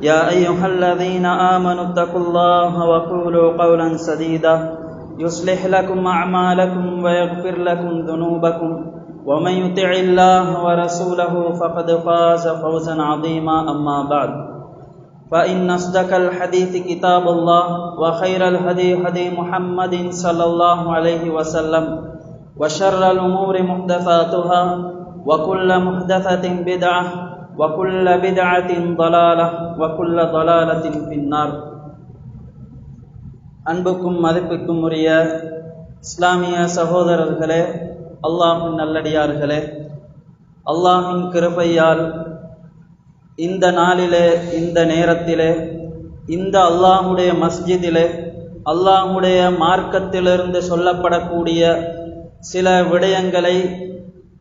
يا ايها الذين امنوا اتقوا الله وقولوا قولا سديدا. يصلح لكم اعمالكم ويغفر لكم ذنوبكم. ومن يطع الله ورسوله فقد فاز فوزا عظيما. اما بعد فان اصدق الحديث كتاب الله وخير الهدي هدي محمد صلى الله عليه وسلم وشر الأمور محدثاتها وكل محدثة بدعة وكل بدعة ضلالة وكل ضلالة في النار அன்புக்கும் மதிப்புக்கும் உரிய இஸ்லாமிய சகோதரர்களே அல்லாஹின் நல்லடியார்களே அல்லாஹின் கிருபையால் இந்த நாளிலே இந்த நேரத்திலே இந்த அல்லாஹுடைய மஸ்ஜிதிலே அல்லாஹுடைய மார்க்கத்திலிருந்து சொல்லப்படக்கூடிய சில விடயங்களை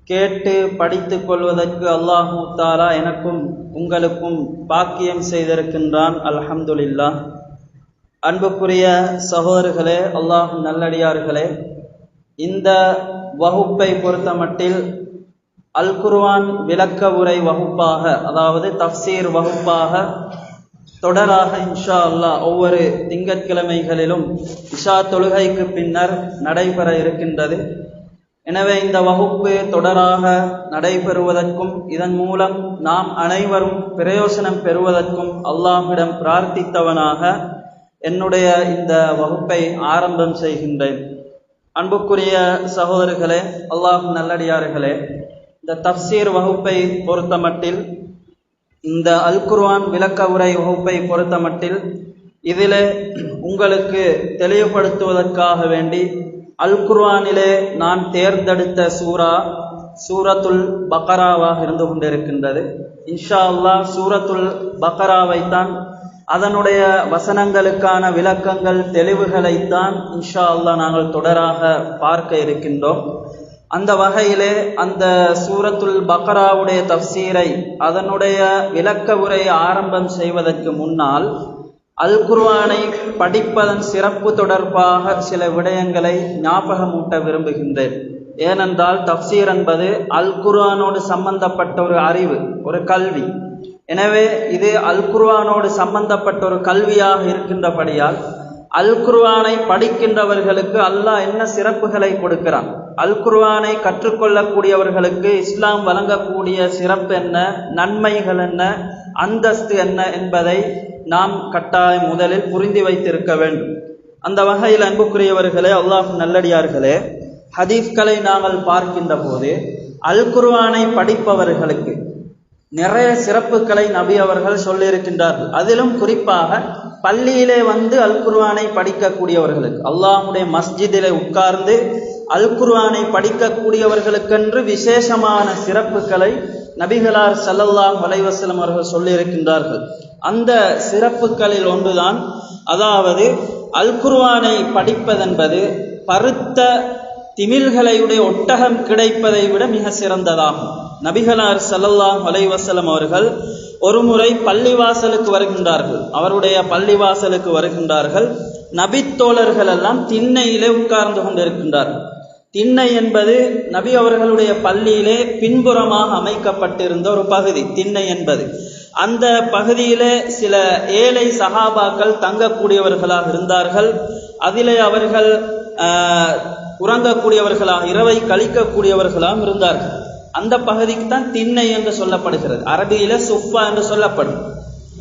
கேட்டு படித்துக் கொள்வதற்கு அல்லாஹூ தாலா எனக்கும் உங்களுக்கும் பாக்கியம் செய்திருக்கின்றான். அல்ஹம்துலில்லா அன்புக்குரிய சகோதரர்களே அல்லாஹ் நல்லடியார்களே இந்த வகுப்பை பொறுத்த மட்டில் அல் குர்வான் விளக்க உரை வகுப்பாக அதாவது தப்சீர் வகுப்பாக தொடராக இன்ஷா அல்லா ஒவ்வொரு திங்கட்கிழமைகளிலும் இஷா தொழுகைக்கு பின்னர் நடைபெற இருக்கின்றது. எனவே இந்த வகுப்பு தொடராக நடைபெறுவதற்கும் இதன் மூலம் நாம் அனைவரும் பிரயோசனம் பெறுவதற்கும் அல்லாஹிடம் பிரார்த்தித்தவனாக என்னுடைய இந்த வகுப்பை ஆரம்பம் செய்கின்றேன். அன்புக்குரிய சகோதரர்களே அல்லாஹ் நல்லடியார்களே இந்த தப்சீர் வகுப்பை பொறுத்தமட்டில் இந்த அல் குர்வான் விளக்க உரை வகுப்பை பொறுத்தமட்டில் இதில் உங்களுக்கு தெளிவுபடுத்துவதற்காக வேண்டி அல் குர்வானிலே நான் தேர்ந்தெடுத்த சூரா சூரத்துல் பக்கராவாக இருந்து கொண்டிருக்கின்றது. இன்ஷா அல்லா சூரத்துல் பக்கராவைத்தான் அதனுடைய வசனங்களுக்கான விளக்கங்கள் தெளிவுகளைத்தான் இன்ஷா அல்லா நாங்கள் தொடராக பார்க்க இருக்கின்றோம். அந்த வகையிலே அந்த சூரத்துல் பக்ராவுடைய தப்சீரை அதனுடைய விளக்க உரையை ஆரம்பம் செய்வதற்கு முன்னால் அல் குர்வானை படிப்பதன் சிறப்பு தொடர்பாக சில விடயங்களை ஞாபகமூட்ட விரும்புகின்றேன். ஏனென்றால் தப்சீர் என்பது அல் குர்வானோடு சம்பந்தப்பட்ட ஒரு அறிவு ஒரு கல்வி. எனவே இது அல் குர்வானோடு சம்பந்தப்பட்ட ஒரு கல்வியாக இருக்கின்றபடியால் அல் குர்வானை படிக்கின்றவர்களுக்கு அல்லாஹ் என்ன சிறப்புகளை கொடுக்கிறான்? அல் குர்வானை கற்றுக்கொள்ளக்கூடியவர்களுக்கு இஸ்லாம் வழங்கக்கூடிய சிறப்பு என்ன? நன்மைகள் என்ன? அந்தஸ்து என்ன என்பதை நாம் கட்டாயம் முதலில் புரிந்து வைத்திருக்க வேண்டும். அந்த வகையில் அன்புக்குரியவர்களே அல்லாஹ் நல்லடியார்களே ஹதீஃப்களை நாங்கள் பார்க்கின்ற போது அல் குர்வானை படிப்பவர்களுக்கு நிறைய சிறப்புகளை நபி அவர்கள் சொல்லியிருக்கின்றார்கள். அதிலும் குறிப்பாக பள்ளியிலே வந்து அல் குர்வானை படிக்கக்கூடியவர்களுக்கு அல்லாஹுடைய மஸ்ஜிதிலே உட்கார்ந்து அல் குர்வானை படிக்கக்கூடியவர்களுக்கென்று விசேஷமான சிறப்புகளை நபிகளார் சல்லல்லாஹ் வலைவசலம் அவர்கள் சொல்லியிருக்கின்றார்கள். அந்த சிறப்புகளில் ஒன்றுதான் அதாவது அல் குர்வானை படிப்பதென்பது பருத்த திமில்களையுடைய ஒட்டகம் கிடைப்பதை விட மிக சிறந்ததாகும். நபிகளார் சல்லல்லாஹ் வலைவசலம் அவர்கள் ஒரு முறை பள்ளிவாசலுக்கு வருகின்றார்கள். அவருடைய பள்ளிவாசலுக்கு வருகின்றார்கள். நபித்தோழர்கள் எல்லாம் திண்ணையிலே உட்கார்ந்து கொண்டிருக்கின்றார்கள். திண்ணை என்பது நபி அவர்களுடைய பள்ளியிலே பின்புறமாக அமைக்கப்பட்டிருந்த ஒரு பகுதி. திண்ணை என்பது. அந்த பகுதியிலே சில ஏழை சகாபாக்கள் தங்கக்கூடியவர்களாக இருந்தார்கள். அதிலே அவர்கள் உறங்கக்கூடியவர்களாக இரவை கழிக்கக்கூடியவர்களாகவும் இருந்தார்கள். அந்த பகுதிக்கு தான் திண்ணை என்று சொல்லப்படுகிறது. அரபியில சுஃபா என்று சொல்லப்படும்.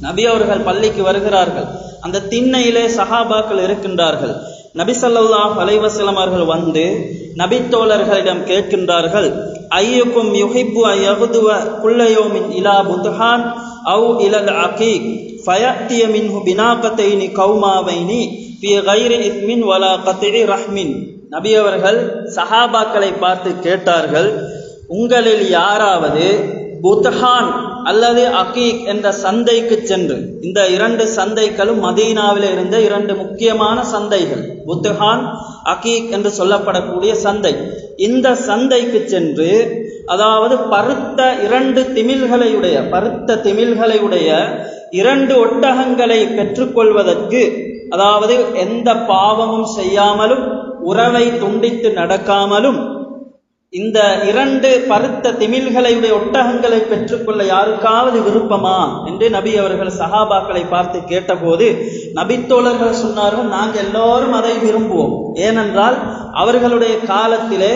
நபி அவர்கள் பள்ளிக்கு வருகிறார்கள். அந்த திண்ணையிலே சஹாபாக்கள் இருக்கின்றார்கள். நபி ஸல்லல்லாஹு அலைவசலம் அவர்கள் வந்து நபித்தோழர்களிடம் கேட்கின்றார்கள் ஐயக்கும் யுஹிப்பு ஐயகுதுவ குள்ளையோமின் இலா புதுஹான்? அவு இலல் அகீக் ஃபயத்திய மின்ஹு பினாகத்தைனி கௌமாவைனி ஃபி கைரி இஸ்மின் வலா கத்திரி ரஹ்மின் நபி அவர்கள் சஹாபாக்களை பார்த்து கேட்டார்கள் உங்களில் யாராவது புத்ஹான் அல்லது அகீக் என்ற சந்தைக்கு சென்று இந்த இரண்டு சந்தைகளும் மதீனாவில் இருந்த இரண்டு முக்கியமான சந்தைகள் புத்ஹான் அகீக் என்று சொல்லப்படக்கூடிய சந்தை இந்த சந்தைக்கு சென்று அதாவது பருத்த இரண்டு திமில்களையுடைய பருத்த திமில்களையுடைய இரண்டு ஒட்டகங்களை பெற்றுக்கொள்வதற்கு அதாவது எந்த பாவமும் செய்யாமலும் உறவை துண்டித்து நடக்காமலும் இந்த இரண்டு பருத்த திமில்களையுடைய ஒட்டகங்களை பெற்றுக்கொள்ள யாருக்காவது விருப்பமா? என்று நபி அவர்கள் சஹாபாக்களை பார்த்து கேட்டபோது நபித்தோழர்கள் சொன்னார்கள் நாங்கள் எல்லோரும் அதை விரும்புவோம். ஏனென்றால் அவர்களுடைய காலத்திலே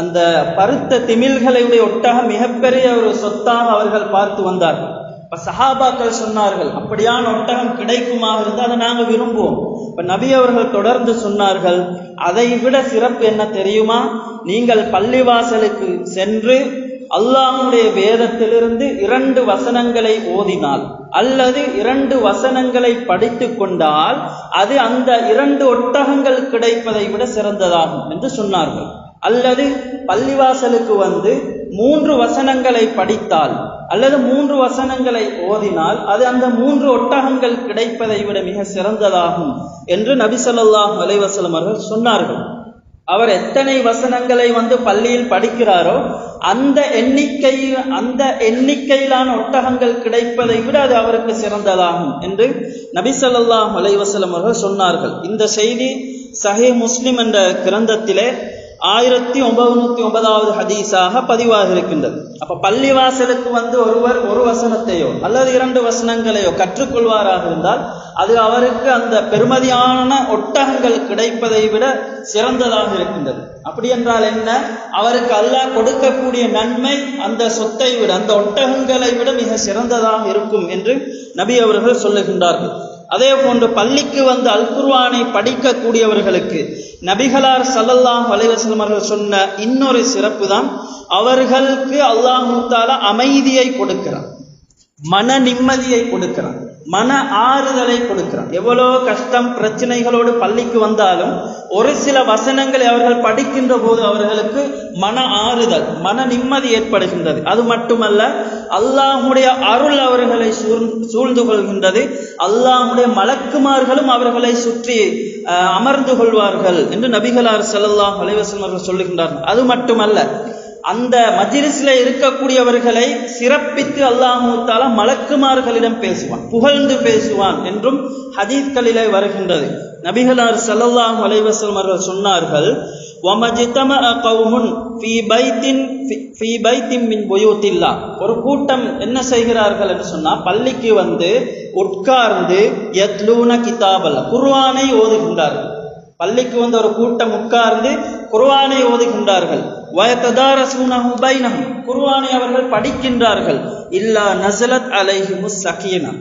அந்த பருத்த திமில்களுடைய ஒட்டகம் மிகப்பெரிய ஒரு சொத்தாக அவர்கள் பார்த்து வந்தார்கள். இப்ப சஹாபாக்கள் சொன்னார்கள் அப்படியான ஒட்டகம் கிடைக்குமாக இருந்தால் அதை நாங்கள் விரும்புவோம். இப்ப நபி அவர்கள் தொடர்ந்து சொன்னார்கள் அதை விட சிறப்பு என்ன தெரியுமா? நீங்கள் பள்ளிவாசலுக்கு சென்று அல்லாஹுடைய வேதத்திலிருந்து இரண்டு வசனங்களை ஓதினால் அல்லது இரண்டு வசனங்களை படித்து கொண்டால் அது அந்த இரண்டு ஒட்டகங்கள் கிடைப்பதை விட சிறந்ததாகும் என்று சொன்னார்கள். அல்லது பள்ளிவாசலுக்கு வந்து மூன்று வசனங்களை படித்தால் அல்லது மூன்று வசனங்களை ஓதினால் அது அந்த மூன்று ஒட்டகங்கள் கிடைப்பதை விட மிக சிறந்ததாகும் என்று நபி ஸல்லல்லாஹு அவர்கள் சொன்னார்கள். அவர் எத்தனை வசனங்களை வந்து பள்ளியில் படிக்கிறாரோ அந்த எண்ணிக்கையில் அந்த எண்ணிக்கையிலான ஒட்டகங்கள் கிடைப்பதை விட அது அவருக்கு சிறந்ததாகும் என்று நபி ஸல்லல்லாஹு அவர்கள் சொன்னார்கள். இந்த செய்தி சஹே முஸ்லிம் என்ற கிரந்தத்திலே ஆயிரத்தி ஒன்பது ஒன்பதாவது ஹதீஸாக பதிவாக இருக்கின்றது அப்ப பள்ளிவாசலுக்கு வந்து ஒருவர் ஒரு வசனத்தையோ அல்லது இரண்டு வசனங்களையோ கற்றுக்கொள்வாராக இருந்தால் அது அவருக்கு அந்த பெருமதியான ஒட்டகங்கள் கிடைப்பதை விட சிறந்ததாக இருக்கின்றது. அப்படி என்றால் என்ன? அவருக்கு அல்லாஹ் கொடுக்கக்கூடிய நன்மை அந்த சொத்தை விட அந்த ஒட்டகங்களை விட மிக சிறந்ததாக இருக்கும் என்று நபி அவர்கள் சொல்லுகின்றார்கள். அதே போன்று பள்ளிக்கு வந்து அல்குர்வானை படிக்கக்கூடியவர்களுக்கு நபிகளார் ஸல்லல்லாஹு அலைஹி அவர்கள் சொன்ன இன்னொரு சிறப்பு தான் அவர்களுக்கு அல்லாஹ் அமைதியை கொடுக்கிறான் மன நிம்மதியை கொடுக்கிறான். மன ஆறுதலை கொடுக்கிறான் எவ்வளோ கஷ்டம் பிரச்சனைகளோடு பள்ளிக்கு வந்தாலும் ஒரு சில வசனங்களை அவர்கள் படிக்கின்ற போது அவர்களுக்கு மன ஆறுதல் மன நிம்மதி ஏற்படுகின்றது. அது மட்டுமல்ல அல்லாஹுடைய அருள் அவர்களை சூழ்ந்து கொள்கின்றது. அல்லாஹுடைய மலக்குமார்களும் அவர்களை சுற்றி அமர்ந்து கொள்வார்கள் என்று நபிகளார் செல்லல்லாம் அலைவசம் அவர்கள் சொல்லுகின்றார்கள். அது மட்டுமல்ல அந்த மஜிலிஸ்ல இருக்கக்கூடியவர்களை சிறப்பித்து அல்லாஹூத்தால மலக்குமார்களிடம் பேசுவான் புகழ்ந்து பேசுவான் என்றும் ஹதீத்களிலே வருகின்றது. நபிகளார் சல்லல்லாஹ் அலைவசம் அவர்கள் சொன்னார்கள் ஒமஜிதம கவுமுன் பொயூத்தில்லா. ஒரு கூட்டம் என்ன செய்கிறார்கள் என்று சொன்னால் பள்ளிக்கு வந்து உட்கார்ந்து எத்லூன கிதாபல்ல குர்வானை ஓதுகின்றார்கள். பள்ளிக்கு வந்து ஒரு கூட்டம் உட்கார்ந்து குர்வானை ஓதுகின்றார்கள். பைனஹும் குர்ஆனை அவர்கள் படிக்கின்றார்கள். இல்லா நசலத் அலைஹிமு சகீனா.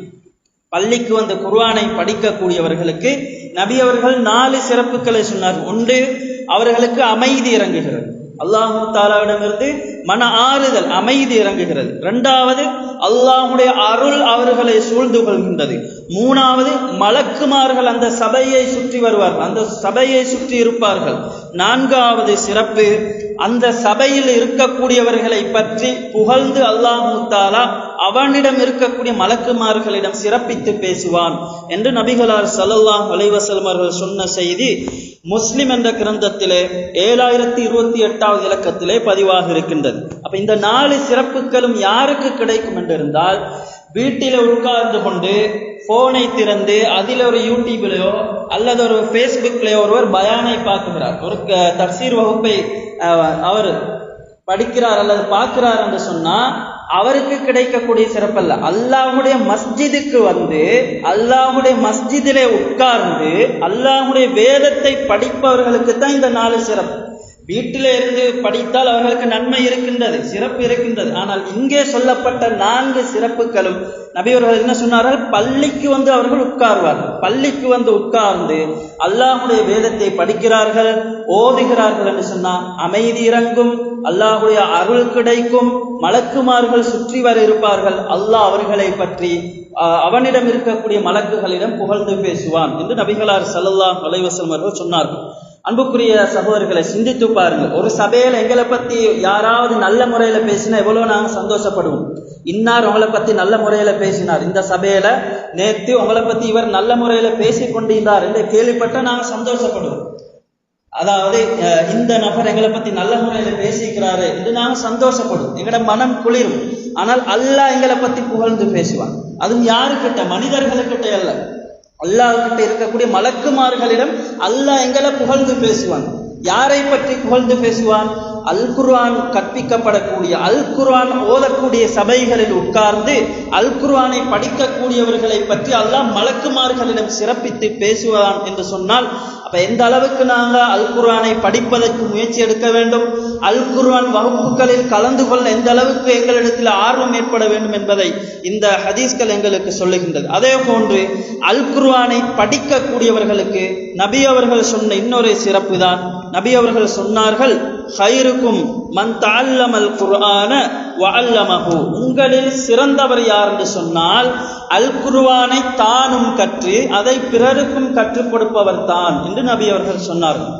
பள்ளிக்கு வந்த குர்ஆனை படிக்கக்கூடியவர்களுக்கு நபி அவர்கள் நாலு சிறப்புகளை சொன்னார் ஒன்று அவர்களுக்கு அமைதி இறங்குகிறது. அல்லாஹு தாலாவிடமிருந்து மன ஆறுதல் அமைதி இறங்குகிறது. இரண்டாவது அல்லாஹுடைய அருள் அவர்களை சூழ்ந்து கொள்கின்றது. மூணாவது மலக்குமார்கள் அந்த சபையை சுற்றி வருவார்கள். அந்த சபையை சுற்றி இருப்பார்கள். நான்காவது சிறப்பு அந்த சபையில் இருக்கக்கூடியவர்களை பற்றி புகழ்ந்து அல்லாஹு தாலா அவனிடம் இருக்கக்கூடிய மலக்குமார்களிடம் சிறப்பித்து பேசுவான் என்று நபிகளார் ஸல்லல்லாஹு அலைவசலம் அவர்கள் சொன்ன செய்தி முஸ்லிம் என்ற கிரந்தத்திலே ஏழாயிரத்தி இருபத்தி எட்டாவது இலக்கத்திலே பதிவாக இருக்கின்றது. அப்ப இந்த நாலு சிறப்புகளும் யாருக்கு கிடைக்கும் என்றிருந்தால் வீட்டில் உட்கார்ந்து கொண்டு போனை திறந்து அதில் ஒரு யூடியூப்லயோ அல்லது ஒரு ஃபேஸ்புக்லயோ ஒருவர் பயானை பார்க்குகிறார் ஒரு க- தப்சீர் வகுப்பை அவர் படிக்கிறார் அல்லது பார்க்கிறார் என்று சொன்னா அவருக்கு கிடைக்கக்கூடிய சிறப்பல்ல. அல்லாஹுடைய மஸ்ஜிதுக்கு வந்து அல்லாஹுடைய மஸ்ஜிதிலே உட்கார்ந்து அல்லாஹுடைய வேதத்தை படிப்பவர்களுக்கு தான் இந்த நாலு சிறப்பு. வீட்டில இருந்து படித்தால் அவர்களுக்கு நன்மை இருக்கின்றது சிறப்பு இருக்கின்றது. ஆனால் இங்கே சொல்லப்பட்ட நான்கு சிறப்புகளும் நபியவர்கள் என்ன சொன்னார்கள்? பள்ளிக்கு வந்து அவர்கள் உட்கார்வார்கள் பள்ளிக்கு வந்து உட்கார்ந்து அல்லாஹுடைய வேதத்தை படிக்கிறார்கள் ஓதுகிறார்கள் என்று சொன்னால் அமைதி இறங்கும். அல்லாஹுடைய அருள் கிடைக்கும் மலக்குமார்கள் சுற்றி வர இருப்பார்கள். அல்லாஹ் அவர்களை பற்றி அவனிடம் இருக்கக்கூடிய மலக்குகளிடம் புகழ்ந்து பேசுவான் என்று நபிகளார் ஸல்லல்லாஹு அலைஹி அவர்கள் சொன்னார்கள். அன்புக்குரிய சகோதரர்களை சிந்தித்து பாருங்கள். ஒரு சபையில எங்களை பத்தி யாராவது நல்ல முறையில பேசினா எவ்வளவு நாங்க சந்தோஷப்படுவோம். இன்னார் உங்களை பத்தி நல்ல முறையில பேசினார். இந்த சபையில நேத்து உங்களை பத்தி இவர் நல்ல முறையில பேசி கொண்டிருந்தார் என்று கேள்விப்பட்ட நாங்க சந்தோஷப்படுவோம். அதாவது இந்த நபர் எங்களை பத்தி நல்ல முறையில பேசிக்கிறாரு என்று நாங்க சந்தோஷப்படுவோம். எங்களோட மனம் குளிரும். ஆனால் அல்லாஹ் எங்களை பத்தி புகழ்ந்து பேசுவான் அதுவும் யாருக்கிட்ட? மனிதர்களுக்கிட்ட அல்ல. அல்லாஹ்கிட்ட இருக்கக்கூடிய மலக்குமார்களிடம் அல்லாஹ் எங்களை புகழ்ந்து பேசுவான். யாரை பற்றி புகழ்ந்து பேசுவான்? அல் குர்ஆன் கற்பிக்கப்படக்கூடிய அல் குர்ஆன் ஓதக்கூடிய சபைகளில் உட்கார்ந்து அல் குர்ஆனை படிக்கக்கூடியவர்களை பற்றி அல்லாஹ் மலக்குமார்களிடம் சிறப்பித்து பேசுவான் என்று சொன்னால் அப்ப எந்த அளவுக்கு நாங்கள் அல் குர்ஆனை படிப்பதற்கு முயற்சி எடுக்க வேண்டும்? அல் குர்ஆன் வகுப்புகளில் கலந்து கொள்ள எந்த அளவுக்கு எங்களிடத்தில் ஆர்வம் ஏற்பட வேண்டும் என்பதை இந்த ஹதீஸ்கள் எங்களுக்கு சொல்லுகின்றது. அதே போன்று அல் குர்ஆனை படிக்கக்கூடியவர்களுக்கு நபி அவர்கள் சொன்ன இன்னொரு சிறப்பு தான் நபி அவர்கள் சொன்னார்கள் ஹைருக்கும் மன் தஅல்லமல் குர்ஆன வல்லமகு உங்களில் சிறந்தவர் யார் என்று சொன்னால் அல் குருவானை தானும் கற்று அதை பிறருக்கும் கற்றுக் கொடுப்பவர் தான் என்று நபி அவர்கள் சொன்னார்கள்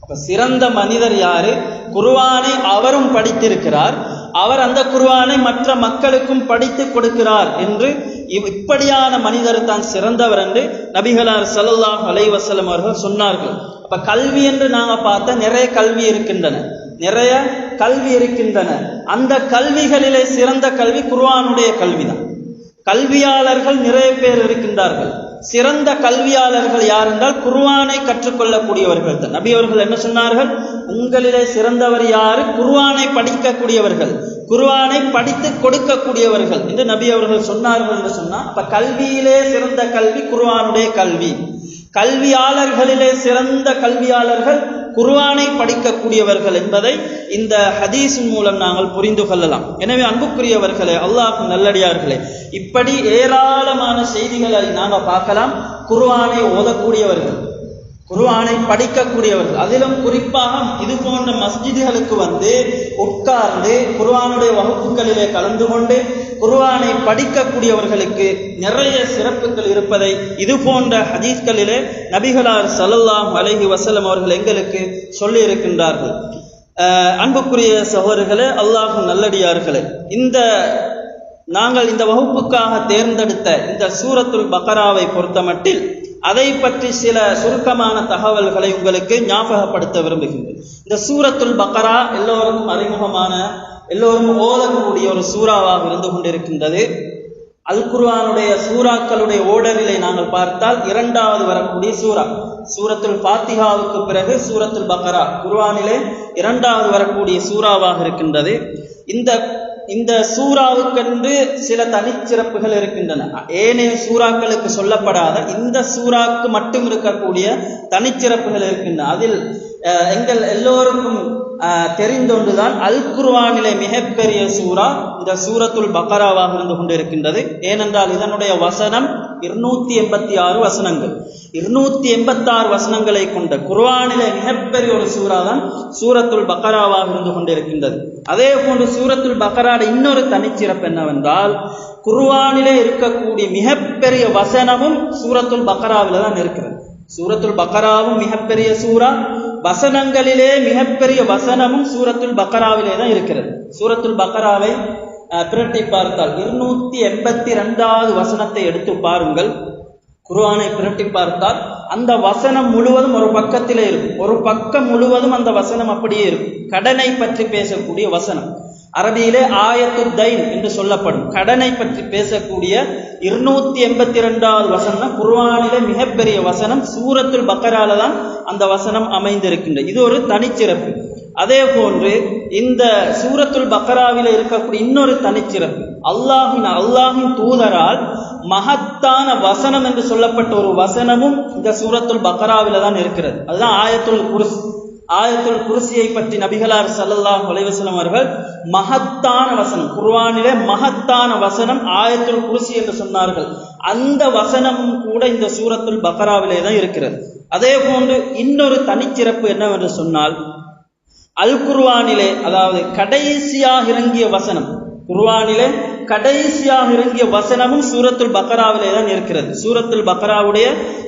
அப்ப சிறந்த மனிதர் யாரு? குருவானை அவரும் படித்திருக்கிறார். அவர் அந்த குருவானை மற்ற மக்களுக்கும் படித்து கொடுக்கிறார் என்று இவ்- இப்படியான மனிதர் தான் சிறந்தவர் என்று நபிகளார் சல்லாஹ் அலைவசலம் அவர்கள் சொன்னார்கள். அப்ப கல்வி என்று நாங்கள் பார்த்த நிறைய கல்வி இருக்கின்றன. நிறைய கல்வி இருக்கின்றன. அந்த கல்விகளிலே சிறந்த கல்வி குர்ஆனுடைய கல்விதான். கல்வியாளர்கள் நிறைய பேர் இருக்கின்றார்கள். சிறந்த கல்வியாளர்கள் யார் என்றால் குர்வானை கற்றுக்கொள்ளக்கூடியவர்கள் தான். நபி அவர்கள் என்ன சொன்னார்கள்? உங்களிலே சிறந்தவர் யாரு? குர்வானை படிக்கக்கூடியவர்கள். குர்வானை படித்து கொடுக்கக்கூடியவர்கள். என்று நபி அவர்கள் சொன்னார்கள் என்று சொன்னா அப்ப கல்வியிலே சிறந்த கல்வி குர்வானுடைய கல்வி. கல்வியாளர்களிலே சிறந்த கல்வியாளர்கள் குர்ஆனை படிக்கக்கூடியவர்கள் என்பதை இந்த ஹதீஸின் மூலம் நாங்கள் புரிந்து கொள்ளலாம். எனவே அன்புக்குரியவர்களே அல்லாஹ் நல்லடியார்களே இப்படி ஏராளமான செய்திகளை நாங்கள் பார்க்கலாம். குர்ஆனை ஓதக்கூடியவர்கள் குருவானை படிக்கக்கூடியவர்கள். அதிலும் குறிப்பாக இது போன்ற மஸ்ஜிதுகளுக்கு வந்து உட்கார்ந்து குருவானுடைய வகுப்புகளிலே கலந்து கொண்டு குருவானை படிக்கக்கூடியவர்களுக்கு நிறைய சிறப்புகள் இருப்பதை இது போன்ற ஹதீஸ்களிலே நபிகளார் ஸல்லல்லாஹு அலஹி வசலம் அவர்கள் எங்களுக்கு சொல்லி இருக்கின்றார்கள் அன்புக்குரிய சகோதரர்களே அல்லாஹ் நல்லடியார்களே இந்த நாங்கள் இந்த வகுப்புக்காக தேர்ந்தெடுத்த இந்த சூரத்துல் பக்கராவை பொறுத்தமட்டில் அதை பற்றி சில சுருக்கமான தகவல்களை உங்களுக்கு ஞாபகப்படுத்த விரும்புகின்றேன். இந்த சூரத்துல் பக்கரா எல்லோருக்கும் அறிமுகமான எல்லோரும் ஓதக்கூடிய ஒரு சூறாவாக இருந்து கொண்டிருக்கின்றது. அல் குர்வானுடைய சூறாக்களுடைய ஓடரிலே நாங்கள் பார்த்தால் இரண்டாவது வரக்கூடிய சூரா சூரத்துல் பாத்திகாவுக்கு பிறகு சூரத்துல் பக்கரா குர்வானிலே இரண்டாவது வரக்கூடிய சூறாவாக இருக்கின்றது. இந்த இந்த சூறாவுக்கென்று சில தனிச்சிறப்புகள் இருக்கின்றன. ஏனைய சூறாக்களுக்கு சொல்லப்படாத இந்த சூறாக்கு மட்டும் இருக்கக்கூடிய தனிச்சிறப்புகள் இருக்கின்றன. அதில் எங்கள் எல்லோருக்கும் அஹ், அல் குர்வானிலே மிகப்பெரிய சூறா இந்த சூரத்துல் பக்கராவாக இருந்து கொண்டிருக்கின்றது. ஏனென்றால் இதனுடைய வசனம் இருநூத்தி எண்பத்தி ஆறு வசனங்கள். இருநூத்தி எண்பத்தி ஆறு வசனங்களை கொண்ட குர்வானில மிகப்பெரிய ஒரு சூறா தான் சூரத்துல் பக்கராவாக இருந்து கொண்டிருக்கின்றது. அதே போன்று சூரத்துல் பக்கராட இன்னொரு தனிச்சிறப்பு என்னவென்றால் குர்வானிலே இருக்கக்கூடிய மிகப்பெரிய வசனமும் சூரத்துல் பக்கராவில தான் இருக்கிறது. சூரத்துல் பக்கராவும் மிகப்பெரிய சூரா வசனங்களிலே மிகப்பெரிய வசனமும் சூரத்துல் பக்கராவிலே தான் இருக்கிறது. சூரத்துல் பக்கராவை பிரட்டி பார்த்தால் இருநூத்தி எண்பத்தி ரெண்டாவது வசனத்தை எடுத்து பாருங்கள். குர்ஆனை பிரட்டி பார்த்தால் அந்த வசனம் முழுவதும் ஒரு பக்கத்தில் இருக்கும். ஒரு பக்கம் முழுவதும் அந்த வசனம் அப்படியே இருக்கும். கடனை பற்றி பேசக்கூடிய வசனம். அரபியிலே ஆயத்து தைன் என்று சொல்லப்படும். கடனை பற்றி பேசக்கூடிய இருநூத்தி எண்பத்தி ரெண்டாவது வசனம். குர்ஆனிலே மிகப்பெரிய வசனம். சூரத்துல் பக்கரால தான் அந்த வசனம் அமைந்திருக்கின்றது இது ஒரு தனிச்சிறப்பு. அதே போன்று இந்த சூரத்துல் பக்கராவில் இருக்கக்கூடிய இன்னொரு தனிச்சிறப்பு அல்லாஹின் அல்லாஹின் தூதரால் மகத்தான வசனம் என்று சொல்லப்பட்ட ஒரு வசனமும் இந்த சூரத்துல் பக்கராவில தான் இருக்கிறது. அதுதான் ஆயத்துல் குருஸ். ஆயத்துல் குருசியை பற்றி நபிகளார் சல்லல்லாஹ் அலைஹி அவர்கள் மகத்தான வசனம் குர்வானிலே மகத்தான வசனம் ஆயத்துல் குருசி என்று சொன்னார்கள். அந்த வசனமும் கூட இந்த சூரத்துல் பக்கராவிலே தான் இருக்கிறது. அதே போன்று இன்னொரு தனிச்சிறப்பு என்னவென்று சொன்னால் அல் குர்வானிலே அதாவது கடைசியாக இறங்கிய வசனம். குர்வானிலே கடைசியாக இறங்கிய வசனமும் சூரத்துல் பக்ராவிலே தான் இருக்கிறது. சூரத்துல் பக்ராவுடைய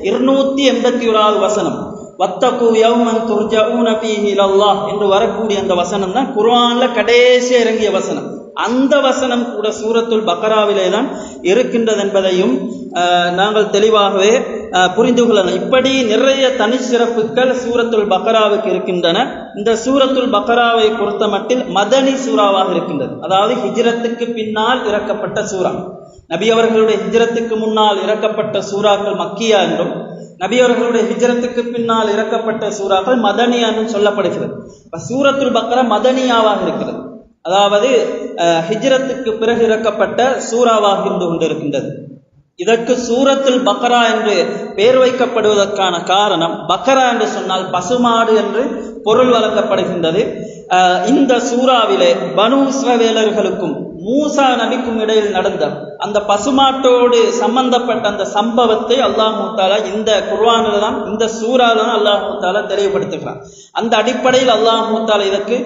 இருநூத்தி எண்பத்தி ஓராவது வசனம். வத்தகு யௌமன் துர்ஜவுன ஃபீஹி இலல்லாஹ் என்று வரக்கூடிய அந்த வசனம் தான் குர்ஆன்ல கடைசியாக இறங்கிய வசனம். அந்த வசனம் கூட சூரத்துல் பக்ராவிலே தான் இருக்கின்றது என்பதையும் நாங்கள் தெளிவாகவே புரிந்து கொள்ளலாம். இப்படி நிறைய தனி சிறப்புகள் சூரத்துல் பக்ராவுக்கு இருக்கின்றன. இந்த சூரத்துல் பக்ராவை பொறுத்த மட்டில் மதனி சூறாவாக இருக்கின்றது. அதாவது ஹிஜ்ரத்துக்கு பின்னால் இறக்கப்பட்ட சூறா. நபி அவர்களுடைய ஹிஜ்ரத்துக்கு முன்னால் இறக்கப்பட்ட சூறாக்கள் மக்கியா என்றும் நபி அவர்களுடைய ஹிஜ்ரத்துக்கு பின்னால் இறக்கப்பட்ட சூறாக்கள் மதனியா என்றும் சொல்லப்படுகிறது. இப்போ சூரத்துல் பக்ரா மதனியாவாக இருக்கிறது. அதாவது அஹ், ஹிஜ்ரத்துக்கு பிறகு இறக்கப்பட்ட சூறாவாக இருந்து கொண்டிருக்கின்றது. இதற்கு சூரத்தில் பக்ரா என்று பெயர் வைக்கப்படுவதற்கான காரணம் பக்ரா என்று சொன்னால் பசுமாடு என்று பொருள் வழங்கப்படுகின்றது இந்த சூறாவிலே பனு இஸ்ரவேலர்களுக்கும் மூசா நபிக்கும் இடையில் நடந்த அந்த பசுமாட்டோடு சம்பந்தப்பட்ட அந்த சம்பவத்தை அல்லாஹு தாலா இந்த குர்வானில் தான் இந்த சூறாவில் தான் அல்லாஹு தாலா தெளிவுபடுத்துகிறான். அந்த அடிப்படையில் அல்லாஹு தாலா இதற்கு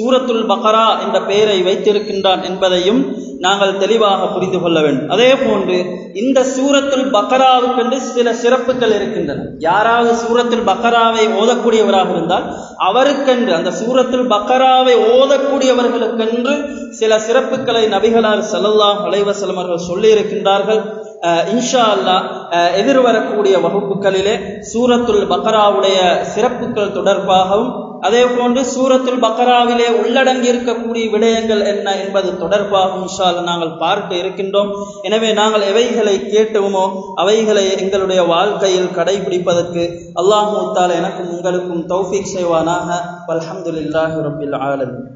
சூரத்துல் பக்ரா என்ற பெயரை வைத்திருக்கின்றான் என்பதையும் நாங்கள் தெளிவாக புரிந்து கொள்ள வேண்டும். அதே போன்று இந்த சூரத்துல் பக்ராவுக்கென்று சில சிறப்புகள் இருக்கின்றன. யாராவது சூரத்துல் பக்ராவை ஓதக்கூடியவராக இருந்தால் அவருக்கென்று அந்த சூரத்துல் பக்ராவை ஓதக்கூடியவர்களுக்கென்று சில சிறப்புகளை நபிகளார் ஸல்லல்லாஹு அலைஹி அவர்கள் சொல்லியிருக்கின்றார்கள். இன்ஷா அல்லாஹ் எதிர்வரக்கூடிய வகுப்புகளிலே சூரத்துல் பக்ராவுடைய சிறப்புகள் தொடர்பாகவும் அதே போன்று சூரத்துல் பக்ராவிலே உள்ளடங்கி இருக்கக்கூடிய விடயங்கள் என்ன என்பது தொடர்பாக இன்ஷா நாங்கள் பார்க்க இருக்கின்றோம். எனவே நாங்கள் எவைகளை கேட்டோமோ அவைகளை எங்களுடைய வாழ்க்கையில் கடைபிடிப்பதற்கு அல்லாஹ் தாலா எனக்கும் உங்களுக்கும் தௌஃபிக் செய்வானாக. அலமதுல்லாஹி ரபில் ஆலமீன்